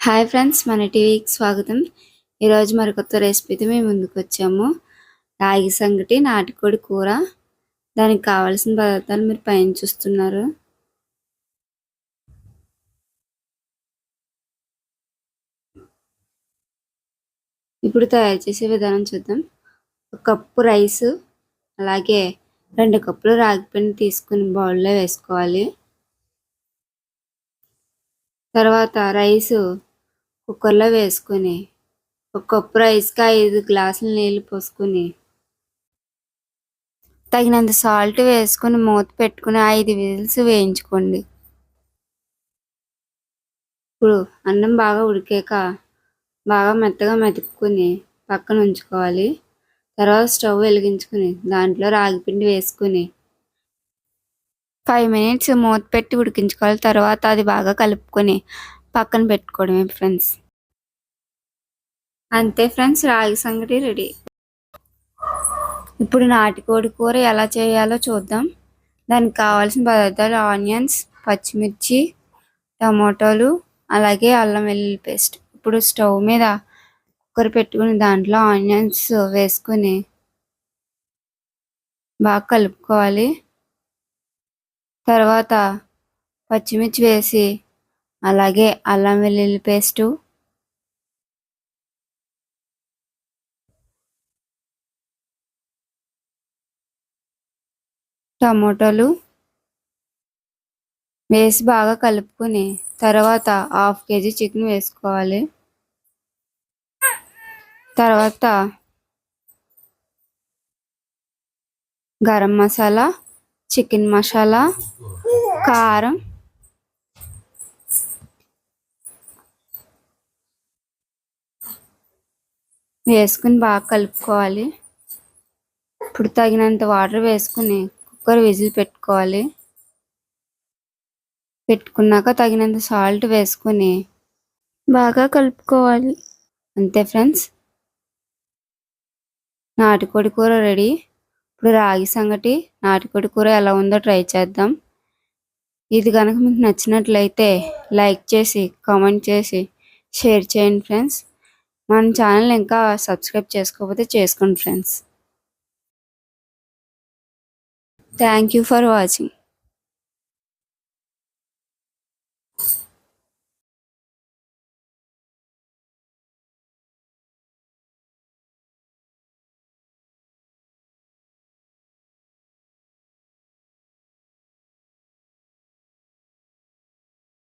Hi friends మన టీవీకి స్వాగతం. ఈరోజు మరి కొత్త రెసిపీతో మేము ముందుకు వచ్చాము. రాగి సంగటి నాటుకోడి కూర దానికి కావాల్సిన పదార్థాలు మీరు పైన చూస్తున్నారు. ఇప్పుడు తయారు చేసే విధానం చూద్దాం. ఒక కప్పు రైస్ అలాగే రెండు కప్పులు రాగి పిండి తీసుకుని బౌల్లో వేసుకోవాలి. తర్వాత రైస్ కుక్కర్లో వేసుకొని ఒక కప్పు రైస్కి ఐదు గ్లాసులు నీళ్ళు పోసుకొని తగినంత సాల్ట్ వేసుకొని మూత పెట్టుకుని ఐదు విజిల్స్ వేయించుకోండి. ఇప్పుడు అన్నం బాగా ఉడికాక బాగా మెత్తగా మెతుక్కుని పక్కన ఉంచుకోవాలి. తర్వాత స్టవ్ వెలిగించుకుని దాంట్లో రాగిపిండి వేసుకుని ఫైవ్ మినిట్స్ మూత పెట్టి ఉడికించుకోవాలి. తర్వాత అది బాగా కలుపుకొని పక్కన పెట్టుకోవడమే ఫ్రెండ్స్. అంతే ఫ్రెండ్స్ రాగి సంగటి రెడీ. ఇప్పుడు నాటుకోడి కూర ఎలా చేయాలో చూద్దాం. దానికి కావాల్సిన పదార్థాలు ఆనియన్స్ పచ్చిమిర్చి టమాటోలు అలాగే అల్లం వెల్లుల్లి పేస్ట్. ఇప్పుడు స్టవ్ మీద కుక్కర్ పెట్టుకుని దాంట్లో ఆనియన్స్ వేసుకుని బాగా కలుపుకోవాలి. తర్వాత పచ్చిమిర్చి వేసి అలాగే అల్లం వెల్లుల్లి పేస్టు. టమోటాలు. వేసి బాగా కలుపుకొని తర్వాత హాఫ్ కేజీ చికెన్ వేసుకోవాలి. తర్వాత గరం మసాలా చికెన్ మసాలా కారం వేసుకుని బాగా కలుపుకోవాలి. ఇప్పుడు తగినంత వాటర్ వేసుకుని కుక్కర్ విజిల్ పెట్టుకోవాలి. పెట్టుకున్నాక తగినంత సాల్ట్ వేసుకొని బాగా కలుపుకోవాలి. అంతే ఫ్రెండ్స్? నాటుకోడి కూర రెడీ. ఇప్పుడు రాగి సంగటి నాటుకోడి కూర ఎలా ఉందో ట్రై చేద్దాం. ఇది కనుక మీకు నచ్చినట్లయితే లైక్ చేసి కామెంట్ చేసి షేర్ చేయండి ఫ్రెండ్స్. మన ఛానల్ ఇంకా సబ్స్క్రైబ్ చేసుకోకపోతే చేసుకోండి friends thank you for watching